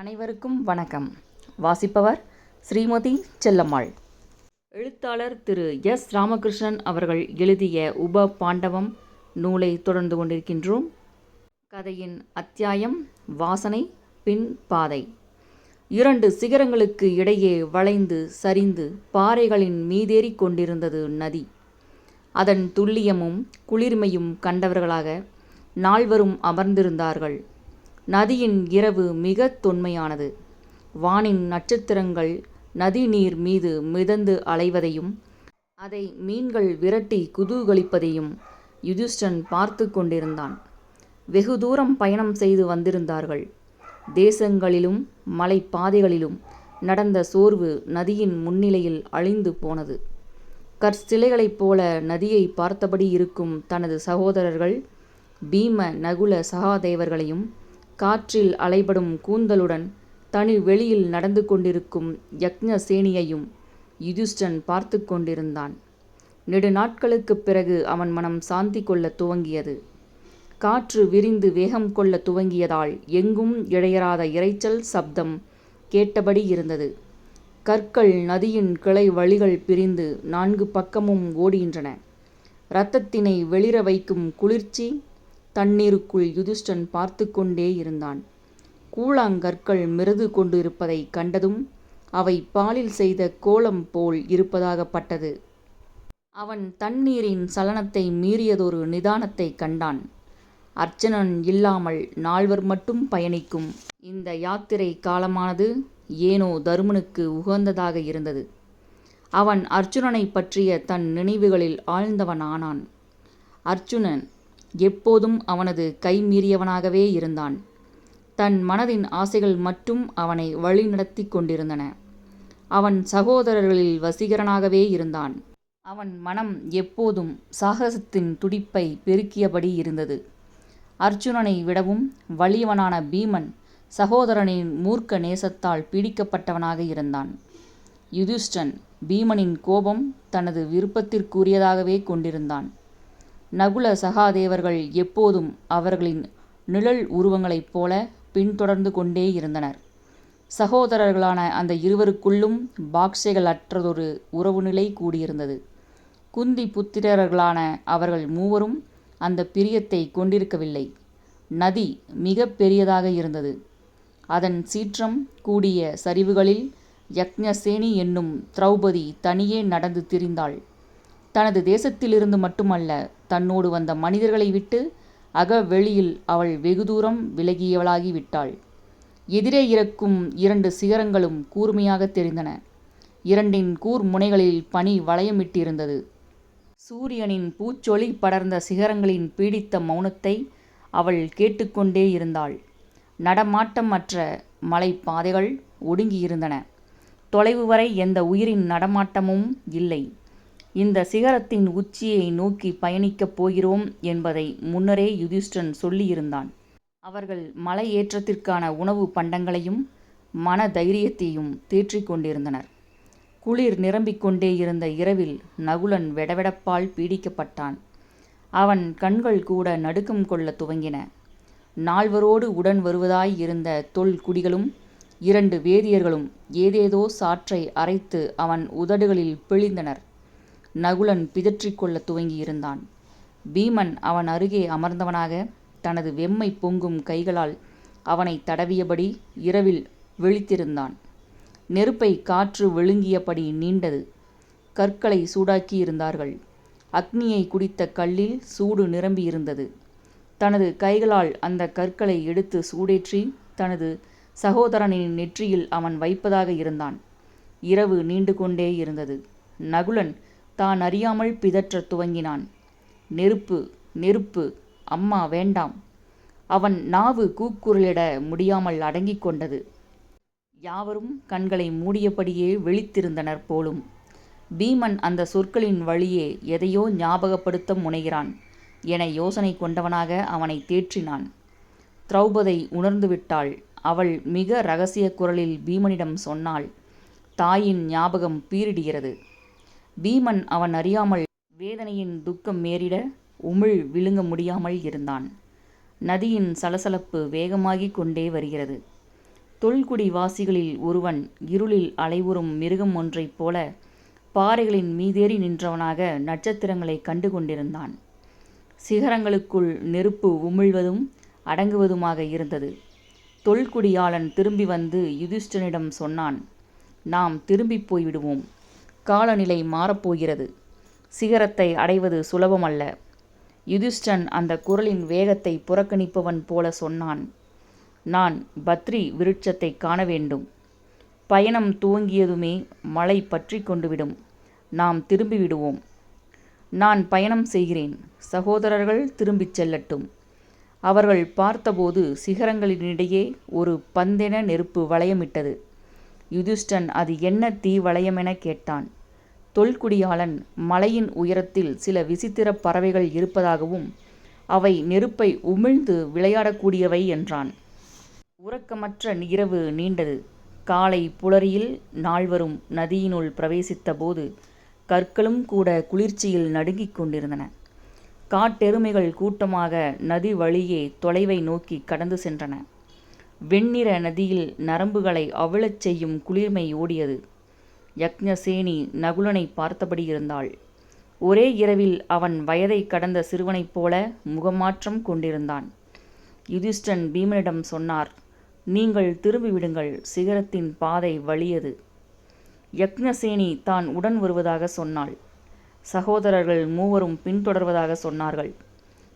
அனைவருக்கும் வணக்கம். வாசிப்பவர் ஸ்ரீமதி செல்லம்மாள். எழுத்தாளர் திரு எஸ். ராமகிருஷ்ணன் அவர்கள் எழுதிய உப பாண்டவம் நூலை தொடர்ந்து கொண்டிருக்கின்றோம். கதையின் அத்தியாயம் வாசனை பின் பாதை. இரண்டு சிகரங்களுக்கு இடையே வளைந்து சரிந்து பாறைகளின் மீதேறிக் கொண்டிருந்தது நதி. அதன் துல்லியமும் குளிர்மையும் கண்டவர்களாக நால்வரும் அமர்ந்திருந்தார்கள். நதியின் இரவு மிகத் தொன்மையானது. வானின் நட்சத்திரங்கள் நதி நீர் மீது மிதந்து அலைவதையும் அதை மீன்கள் விரட்டி குதூகலிப்பதையும் யுதிஷ்டன் பார்த்து கொண்டிருந்தான். வெகு தூரம் பயணம் செய்து வந்திருந்தார்கள். தேசங்களிலும் மலைப்பாதைகளிலும் நடந்த சோர்வு நதியின் முன்னிலையில் அழிந்து போனது. கற்சிலைகளைப் போல நதியை பார்த்தபடி இருக்கும் தனது சகோதரர்கள் பீம நகுல சகாதேவர்களையும் காற்றில் அலைபடும் கூந்தலுடன் தனி வெளியில் நடந்து கொண்டிருக்கும் யக்ஞசேனியையும் யுதிஷ்டன் பார்த்து கொண்டிருந்தான். நெடுநாட்களுக்குப் பிறகு அவன் மனம் சாந்தி கொள்ள துவங்கியது. காற்று விரிந்து வேகம் கொள்ள துவங்கியதால் எங்கும் இழையராத இரைச்சல் சப்தம் கேட்டபடி இருந்தது. கற்கள் நதியின் கிளை வழிகள் பிரிந்து நான்கு பக்கமும் ஓடுகின்றன. இரத்தத்தினை வெளிர வைக்கும் குளிர்ச்சி தண்ணீருக்குள் யுதிஷ்டன் பார்த்து கொண்டே இருந்தான். கூழாங்கற்கள் மிருது கொண்டிருப்பதை கண்டதும் அவை பாலில் செய்த கோலம் போல் இருப்பதாகப்பட்டது அவன் தண்ணீரின் சலனத்தை மீறியதொரு நிதானத்தை கண்டான். அர்ச்சனன் இல்லாமல் நால்வர் மட்டும் பயணிக்கும் இந்த யாத்திரை காலமானது ஏனோ தருமனுக்கு உகந்ததாக இருந்தது. அவன் அர்ச்சுனனை பற்றிய தன் நினைவுகளில் ஆழ்ந்தவனானான். அர்ச்சுனன் எப்போதும் அவனது கைமீறியவனாகவே இருந்தான். தன் மனதின் ஆசைகள் மட்டும் அவனை வழிநடத்தி கொண்டிருந்தன. அவன் சகோதரர்களில் வசீகரனாகவே இருந்தான். அவன் மனம் எப்போதும் சாகசத்தின் துடிப்பை பெருக்கியபடி இருந்தது. அர்ஜுனனை விடவும் வலியவனான பீமன் சகோதரனின் மூர்க்க நேசத்தால் பீடிக்கப்பட்டவனாக இருந்தான். யுதிஷ்டன் பீமனின் கோபம் தனது விருப்பத்திற்குரியதாகவே கொண்டிருந்தான். நகுல சகாதேவர்கள் எப்போதும் அவர்களின் நிழல் உருவங்களைப் போல பின்தொடர்ந்து கொண்டே இருந்தனர். சகோதரர்களான அந்த இருவருக்குள்ளும் பாக்ஷைகள் அற்றதொரு உறவு நிலை கூடியிருந்தது. குந்தி புத்திரர்களான அவர்கள் மூவரும் அந்த பிரியத்தை கொண்டிருக்கவில்லை. நதி மிக பெரியதாக இருந்தது. அதன் சீற்றம் கூடிய சரிவுகளில் யக்ஞசேனி என்னும் திரௌபதி தனியே நடந்து திரிந்தாள். தனது தேசத்திலிருந்து மட்டுமல்ல தன்னோடு வந்த மனிதர்களை விட்டு அகவெளியில் அவள் வெகு தூரம் விலகியவளாகி விட்டாள். எதிரே இறக்கும் இரண்டு சிகரங்களும் கூர்மையாக தெரிந்தன. இரண்டின் கூர் முனைகளில் பனி வளையமிட்டிருந்தது. சூரியனின் பூச்சொளி படர்ந்த சிகரங்களின் பீடித்த மௌனத்தை அவள் கேட்டுக்கொண்டே இருந்தாள். நடமாட்டமற்ற மலைப்பாதைகள் ஒடுங்கியிருந்தன. தொலைவு வரை எந்த உயிரின் நடமாட்டமும் இல்லை. இந்த சிகரத்தின் உச்சியை நோக்கி பயணிக்கப் போகிறோம் என்பதை முன்னரே யுதிஷ்டன் சொல்லியிருந்தான். அவர்கள் மலை ஏற்றத்திற்கான உணவு பண்டங்களையும் மன தைரியத்தையும் தேற்றிக் கொண்டிருந்தனர். குளிர் நிரம்பிக் கொண்டே இருந்த இரவில் நகுலன் வெடவெடப்பால் பீடிக்கப்பட்டான். அவன் கண்கள் கூட நடுக்கம் கொள்ள துவங்கின. நால்வரோடு உடன் வருவதாய் இருந்த தொல் குடிகளும் இரண்டு வேதியர்களும் ஏதேதோ சாற்றை அரைத்து அவன் உதடுகளில் பிழிந்தனர். நகுலன் பிதற்றிக்கொள்ள துவங்கியிருந்தான். பீமன் அவன் அருகே அமர்ந்தவனாக தனது வெம்மை பொங்கும் கைகளால் அவனை தடவியபடி இரவில் விழித்திருந்தான். நெருப்பை காற்று விழுங்கியபடி நீண்டது. கற்களை சூடாக்கி இருந்தார்கள் அக்னியை குடித்த கல்லில் சூடு நிரம்பியிருந்தது. தனது கைகளால் அந்த கற்களை எடுத்து சூடேற்றி தனது சகோதரனின் நெற்றியில் அவன் வைப்பதாக இருந்தான். இரவு நீண்டு கொண்டே இருந்தது. நகுலன் தான் அறியாமல் பிதற்றத் துவங்கினான். நெருப்பு நெருப்பு அம்மா வேண்டாம். அவன் நாவு கூக்குரலிட முடியாமல் அடங்கிக் கொண்டது. யாவரும் கண்களை மூடியபடியே விழித்திருந்தனர் போலும். பீமன் அந்த சொற்களின் வழியே எதையோ ஞாபகப்படுத்த முனைகிறான் என யோசனை கொண்டவனாக அவனை தேற்றினான். திரௌபதை உணர்ந்துவிட்டாள். அவள் மிக ரகசிய குரலில் பீமனிடம் சொன்னாள் தாயின் ஞாபகம் பீரிடுகிறது பீமன் அவன் அறியாமல் வேதனையின் துக்கம் மேறிட உமிழ் விழுங்க முடியாமல் இருந்தான். நதியின் சலசலப்பு வேகமாகிக் கொண்டே வருகிறது. தொல்குடி வாசிகளில் ஒருவன் இருளில் அலைவுறும் மிருகம் ஒன்றைப் போல பாறைகளின் மீதேறி நின்றவனாக நட்சத்திரங்களை கண்டு கொண்டிருந்தான் சிகரங்களுக்குள் நெருப்பு உமிழ்வதும் அடங்குவதுமாக இருந்தது. தொல்குடியாளன் திரும்பி வந்து யுதிஷ்டனிடம் சொன்னான் நாம் திரும்பி போய்விடுவோம். காலநிலை மாறப்போகிறது. சிகரத்தை அடைவது சுலபமல்ல. யுதிஷ்டன் அந்த குரலின் வேகத்தை புறக்கணிப்பவன் போல சொன்னான். நான் பத்ரி விருட்சத்தை காண வேண்டும். பயணம் துவங்கியதுமே மழை பற்றி கொண்டுவிடும். நாம் திரும்பி விடுவோம் நான் பயணம் செய்கிறேன். சகோதரர்கள் திரும்பிச் செல்லட்டும். அவர்கள் பார்த்தபோது சிகரங்களினிடையே ஒரு பந்தென நெருப்பு வளையமிட்டது. யுதிஷ்டன் அது என்ன தீ வளையமென கேட்டான். தொல்குடியாளன் மலையின் உயரத்தில் சில விசித்திர பறவைகள் இருப்பதாகவும் அவை நெருப்பை உமிழ்ந்து விளையாடக்கூடியவை என்றான். உறக்கமற்ற இரவு நீண்டது. காலை புலரியில் நால்வரும் நதியினுள் பிரவேசித்த போது கற்களும் கூட குளிர்ச்சியில் நடுங்கிக் கொண்டிருந்தன. காட்டெருமைகள் கூட்டமாக நதி வழியே தொலைவை நோக்கி கடந்து சென்றன. வெண்ணிற நதியில் நரம்புகளை அவிழச் செய்யும் குளிர்மை ஓடியது. யக்ஞசேனி நகுலனை பார்த்தபடி இருந்தாள். ஒரே இரவில் அவன் வயதை கடந்த சிறுவனைப் போல முகமாற்றம் கொண்டிருந்தான். யுதிஷ்டன் பீமனிடம் சொன்னார் நீங்கள் திரும்பிவிடுங்கள் சிகரத்தின் பாதை வலியது யக்ஞசேனி தான் உடன் வருவதாக சொன்னாள். சகோதரர்கள் மூவரும் பின்தொடர்வதாக சொன்னார்கள்.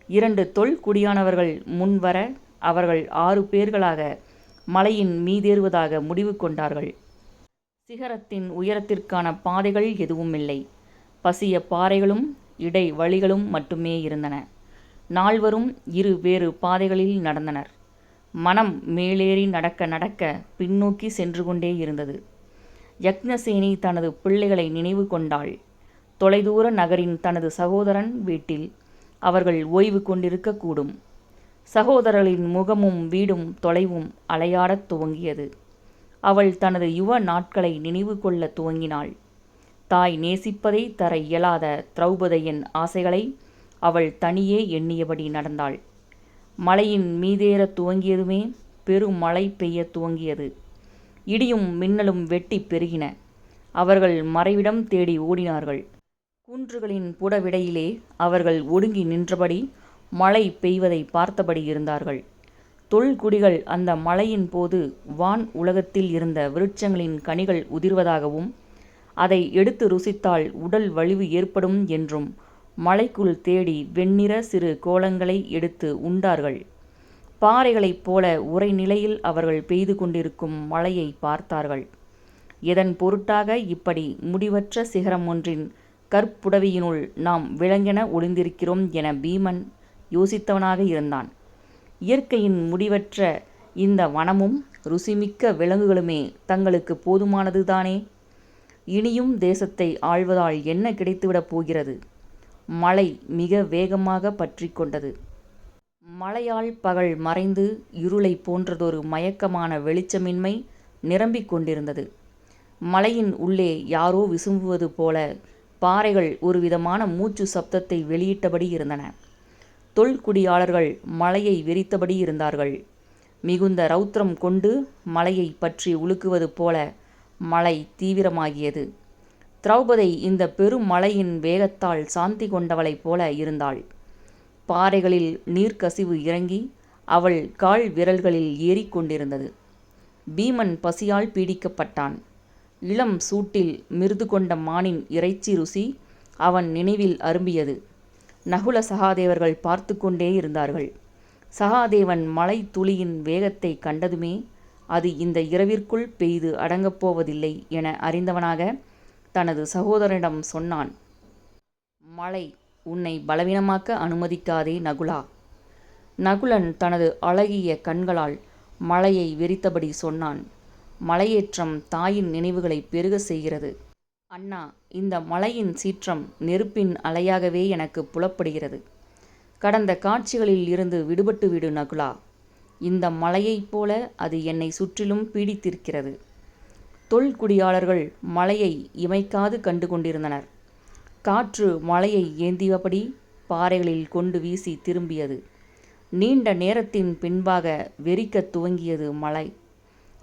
இரண்டு தொல் குடியானவர்கள் முன்வர அவர்கள் ஆறு பேர்களாக மலையின் மீதேறுவதாக முடிவு கொண்டார்கள். சிகரத்தின் உயரத்திற்கான பாதைகள் எதுவும் இல்லை பசிய பாறைகளும் இடை வழிகளும் மட்டுமே இருந்தன. நால்வரும் இரு வேறு பாதைகளில் நடந்தனர். மனம் மேலேறி நடக்க நடக்க பின்னோக்கி சென்று கொண்டே இருந்தது. யக்னசேனி தனது பிள்ளைகளை நினைவு கொண்டாள். தொலைதூர நகரின் தனது சகோதரன் வீட்டில் அவர்கள் ஓய்வு கொண்டிருக்கக்கூடும் சகோதரர்களின் முகமும் வீடும் தொலைவும் அலையாடத் துவங்கியது. அவள் தனது யுவ நாட்களை நினைவு கொள்ள துவங்கினாள். தாய் நேசிப்பதை தர இயலாத திரௌபதையின் ஆசைகளை அவள் தனியே எண்ணியபடி நடந்தாள். மலையின் மீதேற துவங்கியதுமே பெரும் மழை பெய்ய துவங்கியது. இடியும் மின்னலும் வெட்டி பெருகின. அவர்கள் மறைவிடம் தேடி ஓடினார்கள். குன்றுகளின் புடவிடையிலே அவர்கள் ஒடுங்கி நின்றபடி மழை பெய்வதை பார்த்தபடி இருந்தார்கள். தொல்குடிகள் அந்த மழையின் போது வான் உலகத்தில் இருந்த விருட்சங்களின் கனிகள் உதிர்வதாகவும் அதை எடுத்து ருசித்தால் உடல் வலிவு ஏற்படும் என்றும் மலைக்குள் தேடி வெண்ணிற சிறு கோலங்களை எடுத்து உண்டார்கள். பாறைகளைப் போல உரை நிலையில் அவர்கள் பெய்து கொண்டிருக்கும் மழையை பார்த்தார்கள். இதன் பொருட்டாக இப்படி முடிவற்ற சிகரம் ஒன்றின் கற்புடவியினுள் நாம் விளங்கென ஒளிந்திருக்கிறோம் என பீமன் யோசித்தவனாக இருந்தான். இயற்கையின் முடிவற்ற இந்த வனமும் ருசிமிக்க விலங்குகளுமே தங்களுக்கு போதுமானதுதானே? இனியும் தேசத்தை ஆழ்வதால் என்ன கிடைத்துவிடப் போகிறது? மழை மிக வேகமாக பற்றி கொண்டது. மழையால் பகல் மறைந்து இருளை போன்றதொரு மயக்கமான வெளிச்சமின்மை நிரம்பிக் கொண்டிருந்தது. மலையின் உள்ளே யாரோ விசும்புவது போல பாறைகள் ஒருவிதமான மூச்சு சப்தத்தை வெளியிட்டபடி இருந்தன. தொல்குடியாளர்கள் மலையை வெறித்தபடி இருந்தார்கள். மிகுந்த ரௌத்திரம் கொண்டு மலையை பற்றி உலுக்குவது போல மழை தீவிரமாகியது. திரௌபதி இந்த பெரும் மலையின் வேகத்தால் சாந்தி கொண்டவளைப் போல இருந்தாள். பாறைகளில் நீர்க்கசிவு இறங்கி அவள் கால் விரல்களில் ஏறிக்கொண்டிருந்தது பீமன் பசியால் பீடிக்கப்பட்டான். இளம் சூட்டில் மிருது கொண்ட மானின் இறைச்சி ருசி அவன் நினைவில் அரும்பியது. நகுல சகாதேவர்கள் பார்த்து கொண்டே இருந்தார்கள். சகாதேவன் மலை துளியின் வேகத்தை கண்டதுமே அது இந்த இரவிற்குள் பெய்து அடங்கப் போவதில்லை என அறிந்தவனாக தனது சகோதரனிடம் சொன்னான். மழை உன்னை பலவீனமாக்க அனுமதிக்காதே நகுலா. நகுலன் தனது அழகிய கண்களால் மலையை வெறித்தபடி சொன்னான். மலையேற்றம் தாயின் நினைவுகளை பெருக செய்கிறது. அண்ணா இந்த மலையின் சீற்றம் நெருப்பின் அலையாகவே எனக்கு புலப்படுகிறது. கடந்த காட்சிகளில் இருந்து விடுபட்டு விடு நகுலா. இந்த மலையைப் போல அது என்னை சுற்றிலும் பீடித்திருக்கிறது. தொல்குடியாளர்கள் மலையை இமைக்காது கண்டு கொண்டிருந்தனர். காற்று மலையை ஏந்தியபடி பாறைகளில் கொண்டு வீசி திரும்பியது. நீண்ட நேரத்தின் பின்பாக வெறிக்கத் துவங்கியது மலை.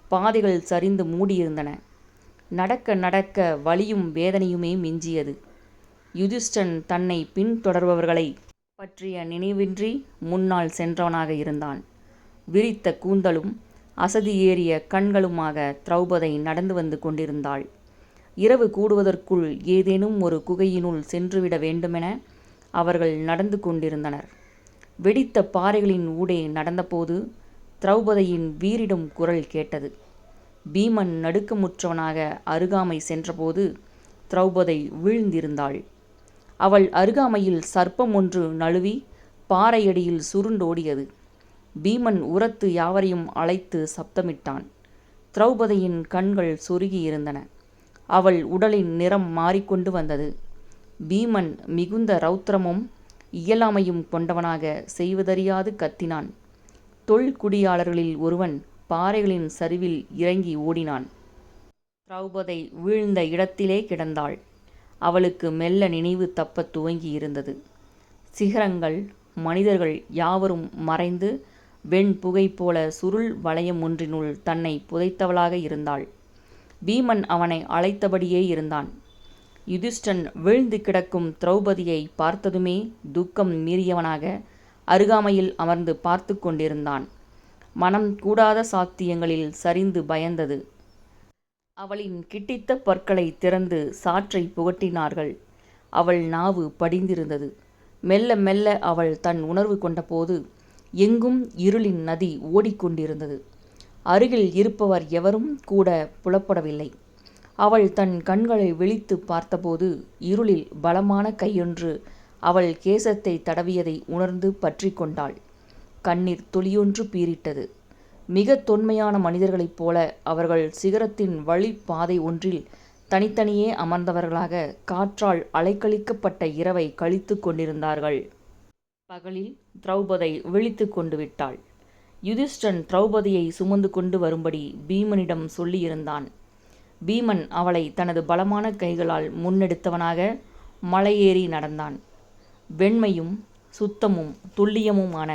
பாதைகள் சரிந்து மூடியிருந்தன. நடக்க நடக்க வலியும் வேதனையுமே மிஞ்சியது. யுதிஷ்டன் தன்னை பின்தொடர்பவர்களை பற்றிய நினைவின்றி முன்னால் சென்றவனாக இருந்தான். விரித்த கூந்தலும் அசதி ஏறிய கண்களுமாக திரௌபதை நடந்து வந்து கொண்டிருந்தாள். இரவு கூடுவதற்குள் ஏதேனும் ஒரு குகையினுள் சென்றுவிட வேண்டுமென அவர்கள் நடந்து கொண்டிருந்தனர். வெடித்த பாறைகளின் ஊடே நடந்தபோது திரௌபதியின் வீரிடும் குரல் கேட்டது. பீமன் நடுக்கமுற்றவனாக அருகாமை சென்றபோது திரௌபதை வீழ்ந்திருந்தாள். அவள் அருகாமையில் சர்ப்பம் ஒன்று நழுவி பாறையடியில் சுருண்டோடியது. பீமன் உரத்து யாவரையும் அழைத்து சப்தமிட்டான். திரௌபதியின் கண்கள் சொருகியிருந்தன. அவள் உடலின் நிறம் மாறிக்கொண்டு வந்தது. பீமன் மிகுந்த ரௌத்திரமும் இயலாமையும் கொண்டவனாக செய்வதறியாது கத்தினான். தொல்குடியாளர்களில் ஒருவன் பாறைகளின் சரிவில் இறங்கி ஓடினான். திரௌபதை வீழ்ந்த இடத்திலே கிடந்தாள். அவளுக்கு மெல்ல நினைவு தப்பத் துவங்கி இருந்தது. சிகரங்கள் மனிதர்கள் யாவரும் மறைந்து வெண் புகை போல சுருள் வளையம் ஒன்றினுள் தன்னை புதைத்தவளாக இருந்தாள். பீமன் அவனை அழைத்தபடியே இருந்தான். யுதிஷ்டன் வீழ்ந்து கிடக்கும் திரௌபதியை பார்த்ததுமே துக்கம் மீறியவனாக அருகாமையில் அமர்ந்து பார்த்து கொண்டிருந்தான். மனம் கூடாத சாத்தியங்களில் சரிந்து பயந்தது. அவளின் கிட்டித்த பற்களை திறந்து சாற்றை புகட்டினார்கள். அவள் நாவு படிந்திருந்தது. மெல்ல மெல்ல அவள் தன் உணர்வு கொண்டபோது எங்கும் இருளின் நதி ஓடிக்கொண்டிருந்தது. அருகில் இருப்பவர் எவரும் கூட புலப்படவில்லை. அவள் தன் கண்களை விழித்து பார்த்தபோது இருளில் பலமான கையொன்று அவள் கேசத்தை தடவியதை உணர்ந்து பற்றி கொண்டாள். கண்ணீர் துளியொன்று பீரிட்டது மிக தொன்மையான மனிதர்களைப் போல அவர்கள் சிகரத்தின் வழி பாதை ஒன்றில் தனித்தனியே அமர்ந்தவர்களாக காற்றால் அலைக்கழிக்கப்பட்ட இரவை கழித்து கொண்டிருந்தார்கள். பகலில் திரௌபதை விழித்து கொண்டு விட்டாள். யுதிஷ்டன் திரௌபதியை சுமந்து கொண்டு வரும்படி பீமனிடம் சொல்லியிருந்தான். பீமன் அவளை தனது பலமான கைகளால் முன்னெடுத்தவனாக மலையேறி நடந்தான். வெண்மையும் சுத்தமும் துல்லியமுமான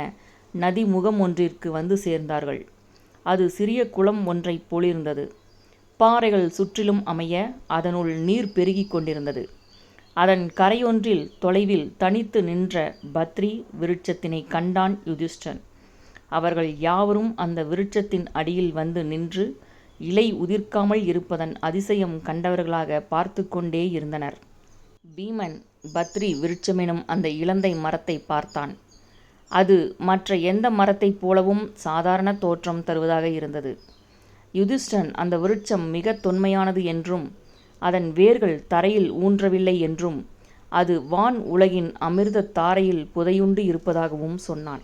நதி முகம் ஒன்றிற்கு வந்து சேர்ந்தார்கள். அது சிறிய குளம் ஒன்றைப் போலிருந்தது. பாறைகள் சுற்றிலும் அமைய அதனுள் நீர் பெருகிக் கொண்டிருந்தது. அதன் கரையொன்றில் தொலைவில் தனித்து நின்ற பத்ரி விருட்சத்தினை கண்டான் யுதிஷ்டன் அவர்கள் யாவரும் அந்த விருட்சத்தின் அடியில் வந்து நின்று இலை உதிர்க்காமல் இருப்பதன் அதிசயம் கண்டவர்களாக பார்த்து கொண்டே இருந்தனர். பீமன் பத்ரி விருட்சமெனும் அந்த இலந்தை மரத்தை பார்த்தான். அது மற்ற எந்த மரத்தைப் போலவும் சாதாரண தோற்றம் தருவதாக இருந்தது. யுதிஷ்டன் அந்த விருட்சம் மிக தொன்மையானது என்றும் அதன் வேர்கள் தரையில் ஊன்றவில்லை என்றும் அது வான் உலகின் அமிர்த தாரையில் புதையுண்டு இருப்பதாகவும் சொன்னான்.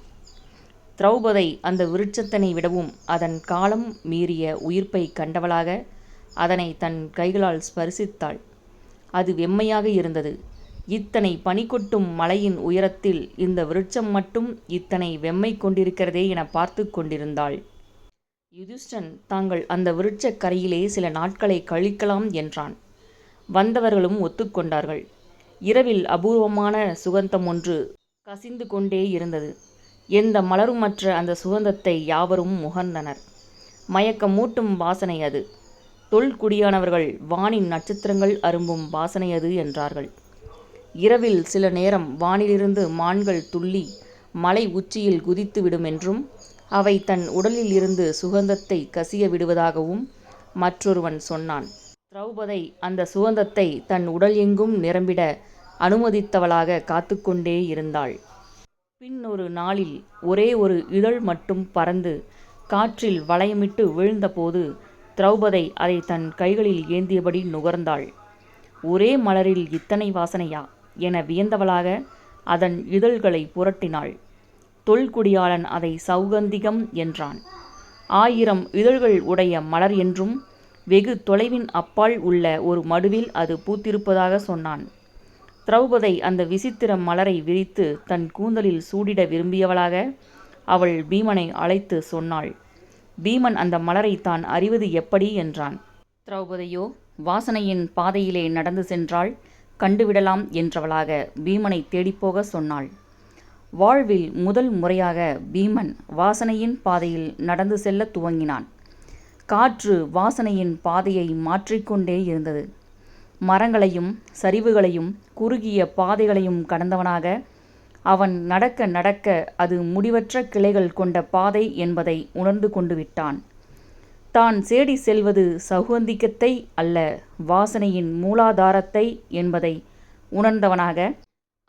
திரௌபதை அந்த விருட்சத்தினை விடவும் அதன் காலம் மீறிய உயிர்ப்பை கண்டவளாக அதனை தன் கைகளால் ஸ்பரிசித்தாள். அது வெம்மையாக இருந்தது. இத்தனை பனி கொட்டும் மலையின் உயரத்தில் இந்த விருட்சம் மட்டும் இத்தனை வெம்மை கொண்டிருக்கிறதே என பார்த்து கொண்டிருந்தாள். யுதிஷ்டன் தாங்கள் அந்த விருட்சக்கரையிலே சில நாட்களை கழிக்கலாம் என்றான். வந்தவர்களும் ஒத்துக்கொண்டார்கள் இரவில் அபூர்வமான சுகந்தம் ஒன்று கசிந்து கொண்டே இருந்தது. எந்த மலருமற்ற அந்த சுகந்தத்தை யாவரும் முகர்ந்தனர் மயக்கமூட்டும் வாசனை அது. தொல்குடியானவர்கள் வானின் நட்சத்திரங்கள் அரும்பும் வாசனை அது என்றார்கள். இரவில் சில நேரம் வானிலிருந்து மான்கள் துள்ளி மலை உச்சியில் குதித்து விடுமென்றும் அவை தன் உடலில் இருந்து சுகந்தத்தை கசிய விடுவதாகவும் மற்றொருவன் சொன்னான். திரௌபதை அந்த சுகந்தத்தை தன் உடல் எங்கும் நிரம்பிட அனுமதித்தவளாக காத்துக்கொண்டே இருந்தாள். பின் ஒரு நாளில் ஒரே ஒரு இதழ் மட்டும் பறந்து காற்றில் வளையமிட்டு விழுந்தபோது திரௌபதை அதை தன் கைகளில் ஏந்தியபடி நுகர்ந்தாள். ஒரே மலரில் இத்தனை வாசனையா? என வியந்தவளாக அதன் இதழ்களை புரட்டினாள். தொல்குடியாளன் அதை சௌகந்திகம் என்றான். ஆயிரம் இதழ்கள் உடைய மலர் என்றும் வெகு தொலைவின் அப்பால் உள்ள ஒரு மடுவில் அது பூத்திருப்பதாக சொன்னான். திரௌபதை அந்த விசித்திர மலரை விரித்து தன் கூந்தலில் சூடிட விரும்பியவளாக அவள் பீமனை அழைத்து சொன்னாள். பீமன் அந்த மலரை தான் அறிவது எப்படி? என்றான். திரௌபதியோ வாசனையின் பாதையிலே நடந்து சென்றாள். கண்டுவிடலாம் என்றவளாக பீமனை தேடிப்போக சொன்னாள் வாழ்வில் முதல் முறையாக பீமன் வாசனையின் பாதையில் நடந்து செல்ல துவங்கினான் காற்று வாசனையின் பாதையை மாற்றிக்கொண்டே இருந்தது. மரங்களையும் சரிவுகளையும் குறுகிய பாதைகளையும் கடந்தவனாக அவன் நடக்க நடக்க அது முடிவற்ற கிளைகள் கொண்ட பாதை என்பதை உணர்ந்து கொண்டு விட்டான். தான் சேடி செல்வது சௌகந்திகத்தை அல்ல வாசனையின் மூலாதாரத்தை என்பதை உணர்ந்தவனாக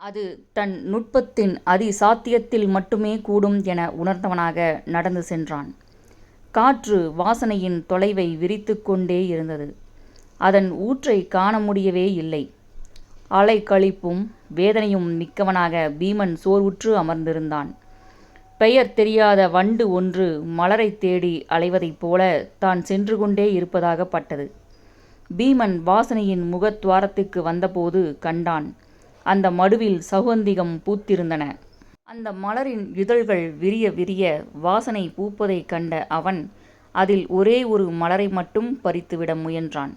அது தன் நுட்பத்தின் அதிசாத்தியத்தில் மட்டுமே கூடும் என உணர்ந்தவனாக நடந்து சென்றான். காற்று வாசனையின் தொலைவை விரித்து கொண்டே இருந்தது. அதன் ஊற்றை காண முடியவே இல்லை. அலைகளிப்பும் வேதனையும் மிக்கவனாக பீமன் சோர்வுற்று அமர்ந்திருந்தான். பெயர் தெரியாத வண்டு ஒன்று மலரைத் தேடி அலைவதைப் போல தான் சென்று கொண்டே இருப்பதாகப்பட்டது பீமன் வாசனையின் முகத்துவாரத்துக்கு வந்தபோது கண்டான் அந்த மடுவில் சௌகந்திகம் பூத்திருந்தன. அந்த மலரின் இதழ்கள் விரிய விரிய வாசனை பூப்பதைக் கண்ட அவன் அதில் ஒரே ஒரு மலரை மட்டும் பறித்துவிட முயன்றான்.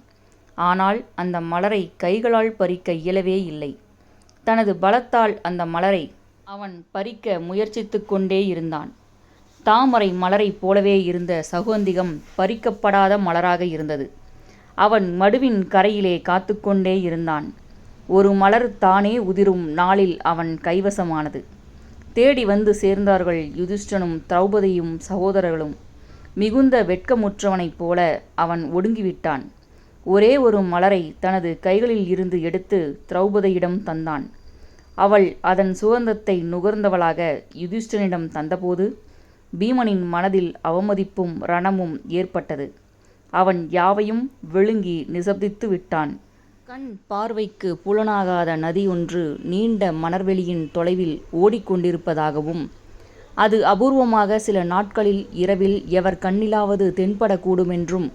ஆனால் அந்த மலரை கைகளால் பறிக்க இயலவே இல்லை. தனது பலத்தால் அந்த மலரை அவன் பறிக்க முயற்சித்து கொண்டே இருந்தான். தாமரை மலரைப் போலவே இருந்த சௌகந்திகம் பறிக்கப்படாத மலராக இருந்தது. அவன் மடுவின் கரையிலே காத்து கொண்டே இருந்தான். ஒரு மலர் தானே உதிரும் நாளில் அவன் கைவசமானது. தேடி வந்து சேர்ந்தார்கள் யுதிஷ்டனும் திரௌபதியும் சகோதரர்களும். மிகுந்த வெட்கமுற்றவனைப் போல அவன் ஒடுங்கிவிட்டான். ஒரே ஒரு மலரை தனது கைகளில் இருந்து எடுத்து திரௌபதியிடம் தந்தான். அவள் அதன் சுகந்தத்தை நுகர்ந்தவளாக யுதிஷ்டனிடம் தந்தபோது பீமனின் மனதில் அவமதிப்பும் ரணமும் ஏற்பட்டது. அவன் யாவையும் விழுங்கி நிசப்தித்து விட்டான். கண் பார்வைக்கு புலனாகாத நதி ஒன்று நீண்ட மணர்வெளியின் தொலைவில் ஓடிக்கொண்டிருப்பதாகவும் அது அபூர்வமாக சில நாட்களில் இரவில் எவர் கண்ணிலாவது தென்படக்கூடுமென்றும்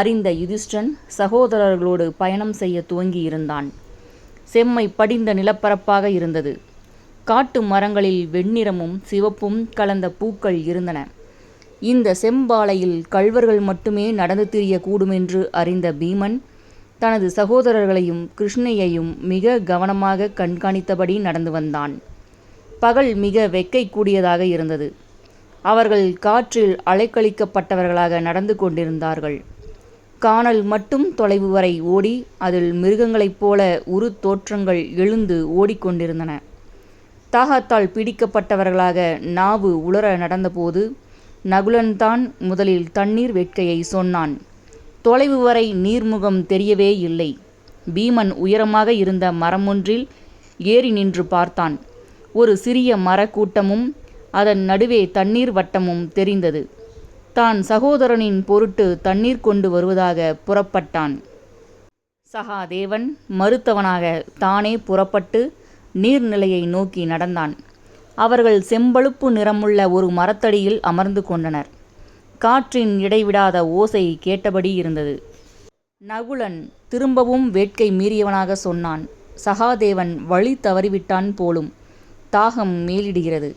அறிந்த யுதிஷ்டன் சகோதரர்களோடு பயணம் செய்ய துவங்கியிருந்தான். செம்மை படிந்த நிலப்பரப்பாக இருந்தது. காட்டு மரங்களில் வெண்ணிறமும் சிவப்பும் கலந்த பூக்கள் இருந்தன. இந்த செம்பாலையில் கள்வர்கள் மட்டுமே நடந்து திரியக்கூடும் என்று அறிந்த பீமன் தனது சகோதரர்களையும் கிருஷ்ணையையும் மிக கவனமாக கண்காணித்தபடி நடந்து வந்தான். பகல் மிக வெக்கை கூடியதாக இருந்தது. அவர்கள் காற்றில் அலைக்கழிக்கப்பட்டவர்களாக நடந்து கொண்டிருந்தார்கள். கானல் மட்டும் தொலைவு வரை ஓடி அதில் மிருகங்களைப் போல உரு தோற்றங்கள் எழுந்து ஓடிக்கொண்டிருந்தன தாகத்தால் பிடிக்கப்பட்டவர்களாக நாவு உலர நடந்தபோது நகுலன்தான் முதலில் தண்ணீர் வெட்கையை சொன்னான். தொலைவு வரை நீர்முகம் தெரியவே இல்லை. பீமன் உயரமாக இருந்த மரமொன்றில் ஏறி நின்று பார்த்தான். ஒரு சிறிய மரக்கூட்டமும் அதன் நடுவே தண்ணீர் வட்டமும் தெரிந்தது. தான் சகோதரனின் பொருட்டு தண்ணீர் கொண்டு வருவதாகப் புறப்பட்டான். சகாதேவன் மறுத்தவனாகத் தானே புறப்பட்டு நீர்நிலையை நோக்கி நடந்தான். அவர்கள் செம்பழுப்பு நிறமுள்ள ஒரு மரத்தடியில் அமர்ந்து கொண்டனர். காற்றின் இடைவிடாத ஓசை கேட்டபடி இருந்தது. நகுலன் திரும்பவும் வேட்கை மீறியவனாகச் சொன்னான் சகாதேவன் வழி தவறிவிட்டான் போலும். தாகம் மேலிடுகிறது.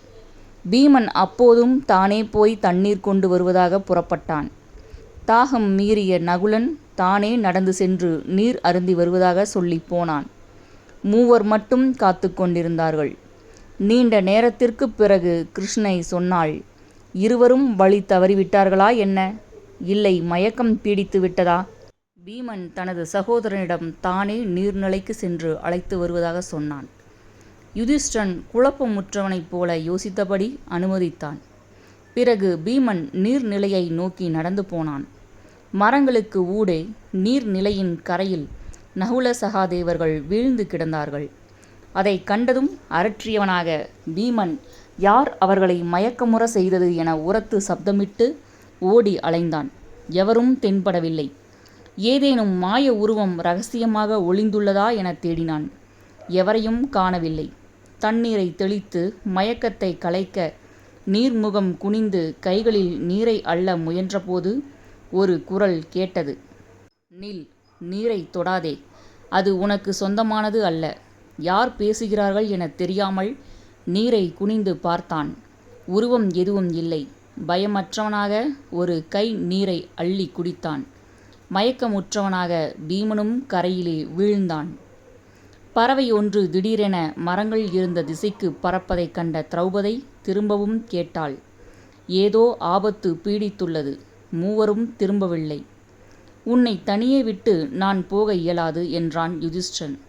பீமன் அப்போதும் தானே போய் தண்ணீர் கொண்டு வருவதாகப் புறப்பட்டான். தாகம் மீறிய நகுலன் தானே நடந்து சென்று நீர் அருந்தி வருவதாக சொல்லிப் போனான். மூவர் மட்டும் காத்து கொண்டிருந்தார்கள். நீண்ட நேரத்திற்குப் பிறகு கிருஷ்ணை சொன்னாள் இருவரும் வழி தவறிவிட்டார்களா என்ன? இல்லை மயக்கம் பீடித்து விட்டதா? பீமன் தனது சகோதரனிடம் தானே நீர்நிலைக்கு சென்று அழைத்து வருவதாகச் சொன்னான். யுதிஷ்டன் குழப்பமுற்றவனைப் போல யோசித்தபடி அனுமதித்தான். பிறகு பீமன் நீர்நிலையை நோக்கி நடந்து போனான். மரங்களுக்கு ஊடே நீர்நிலையின் கரையில் நகுல சகாதேவர்கள் வீழ்ந்து கிடந்தார்கள். அதை கண்டதும் அரற்றியவனாக பீமன் யார் அவர்களை மயக்கமுறச் செய்தது என உரத்து சப்தமிட்டு ஓடி அலைந்தான். எவரும் தென்படவில்லை. ஏதேனும் மாய உருவம் ரகசியமாக ஒளிந்துள்ளதா எனத் தேடினான். எவரையும் காணவில்லை. தண்ணீரை தெளித்து மயக்கத்தை கலைக்க நீர்முகம் குனிந்து கைகளில் நீரை அள்ள முயன்றபோது ஒரு குரல் கேட்டது. நில். நீரைத் தொடாதே. அது உனக்கு சொந்தமானது அல்ல. யார் பேசுகிறார்கள் எனத் தெரியாமல் நீரை குனிந்து பார்த்தான். உருவம் எதுவும் இல்லை. பயமற்றவனாக ஒரு கை நீரை அள்ளிக் குடித்தான். மயக்கமுற்றவனாக பீமனும் கரையிலே வீழ்ந்தான். பறவை ஒன்று திடீரென மரங்கள் இருந்த திசைக்கு பறப்பதைக் கண்ட திரௌபதை திரும்பவும் கேட்டாள். ஏதோ ஆபத்து பீடித்துள்ளது. மூவரும் திரும்பவில்லை. உன்னை தனியே விட்டு நான் போக இயலாது என்றான் யுதிஷ்டன்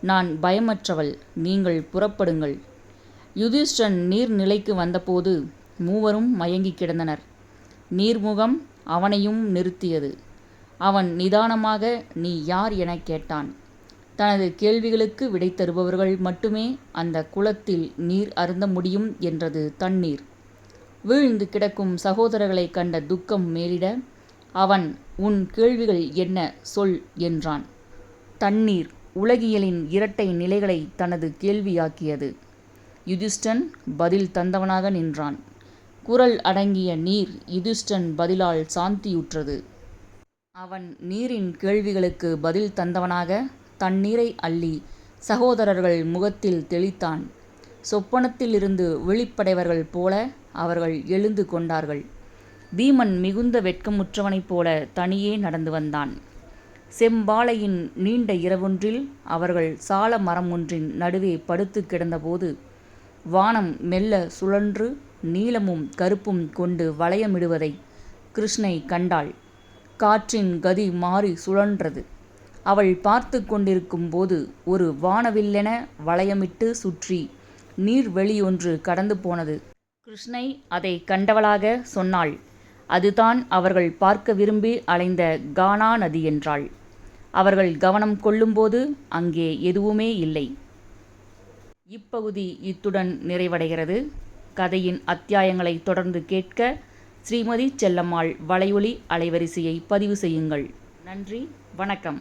நான் பயமற்றவள். நீங்கள் புறப்படுங்கள். யுதிஷ்டன் நீர்நிலைக்கு வந்தபோது மூவரும் மயங்கி கிடந்தனர். நீர்முகம் அவனையும் நிறுத்தியது. அவன் நிதானமாக நீ யார் எனக் கேட்டான். தனது கேள்விகளுக்கு விடை தருபவர்கள் மட்டுமே அந்த குளத்தில் நீர் அருந்த முடியும் என்றது தண்ணீர். வீழ்ந்து கிடக்கும் சகோதரர்களைக் கண்ட துக்கம் மேலிட அவன் உன் கேள்விகள் என்ன சொல்? என்றான். தண்ணீர் உலகியலின் இரட்டை நிலைகளை தனது கேள்வியாக்கியது. யுதிஷ்டன் பதில் தந்தவனாக நின்றான். குரல் அடங்கிய நீர் யுதிஷ்டன் பதிலால் சாந்தியுற்றது. அவன் நீரின் கேள்விகளுக்கு பதில் தந்தவனாக தண்ணீரை அள்ளி சகோதரர்கள் முகத்தில் தெளித்தான். சொப்பனத்திலிருந்து விழிப்படைவர்கள் போல அவர்கள் எழுந்து கொண்டார்கள். பீமன் மிகுந்த வெட்கமுற்றவனைப் போல தனியே நடந்து வந்தான். செம்பாலையின் நீண்ட இரவொன்றில் அவர்கள் சால மரம் ஒன்றின் நடுவே படுத்து கிடந்தபோது வானம் மெல்ல சுழன்று நீலமும் கருப்பும் கொண்டு வளையமிடுவதை கிருஷ்ணை கண்டாள். காற்றின் கதி மாறி சுழன்றது. அவள் பார்த்து கொண்டிருக்கும் போது ஒரு வானவில்லென வளையமிட்டு சுற்றி நீர்வெளியொன்று கடந்து போனது. கிருஷ்ணை அதை கண்டவளாக சொன்னாள். அதுதான் அவர்கள் பார்க்க விரும்பி அலைந்த கானா நதி என்றாள். அவர்கள் கவனம் கொள்ளும்போது அங்கே எதுவுமே இல்லை. இப்பகுதி இத்துடன் நிறைவடைகிறது. கதையின் அத்தியாயங்களை தொடர்ந்து கேட்க ஸ்ரீமதி செல்லம்மாள் வலையொலி அலைவரிசையை பதிவு செய்யுங்கள். நன்றி வணக்கம்.